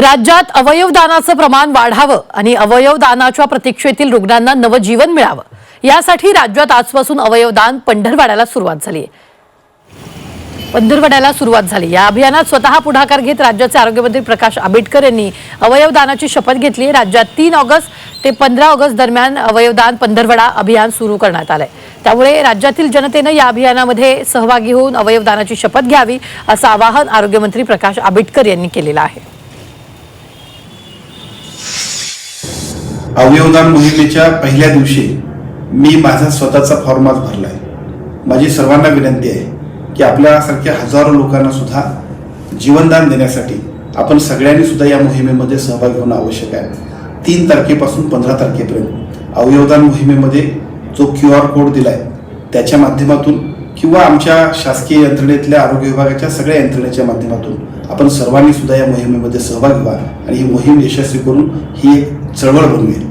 राज्यात अवयवदानाचं प्रमाण वाढावं आणि अवयवदानाच्या प्रतीक्षेतील रुग्णांना नवजीवन मिळावं. यासाठी राज्यात आजपासून अवयवदान पंढरवाड्याला सुरुवात झाली आहे. पंधरवड्याला सुरुवात झाली या अभियानात स्वतः पुढाकार घेत राज्याचे आरोग्यमंत्री प्रकाश आंबेडकर यांनी अवयवदानाची शपथ घेतली आहे. राज्यात तीन ऑगस्ट ते पंधरा ऑगस्ट दरम्यान अवयवदान पंधरवडा अभियान सुरू करण्यात आलंय. त्यामुळे राज्यातील जनतेनं या अभियानामध्ये सहभागी होऊन अवयवदानाची शपथ घ्यावी असं आवाहन आरोग्यमंत्री प्रकाश आंबेडकर यांनी केलेलं आहे. अवयवदान मोहिमेच्या पहिल्या दिवशी मी माझा स्वतःचा फॉर्म आज भरला आहे माझी सर्वांना विनंती आहे की आपल्यासारख्या हजारो लोकांना सुद्धा जीवनदान देण्यासाठी आपण सगळ्यांनी सुद्धा या मोहिमेमध्ये सहभागी होणं आवश्यक आहे. तीन तारखेपासून पंधरा तारखेपर्यंत अवयवदान मोहिमेमध्ये जो क्यू आर कोड दिला आहे त्याच्या माध्यमातून किंवा आमच्या शासकीय यंत्रणेतल्या आरोग्य विभागाच्या सगळ्या यंत्रणेच्या माध्यमातून आपण सर्वांनी सुद्धा या मोहिमेमध्ये सहभागी व्हा आणि ही मोहीम यशस्वी करून ही एक चळवळ बनवेल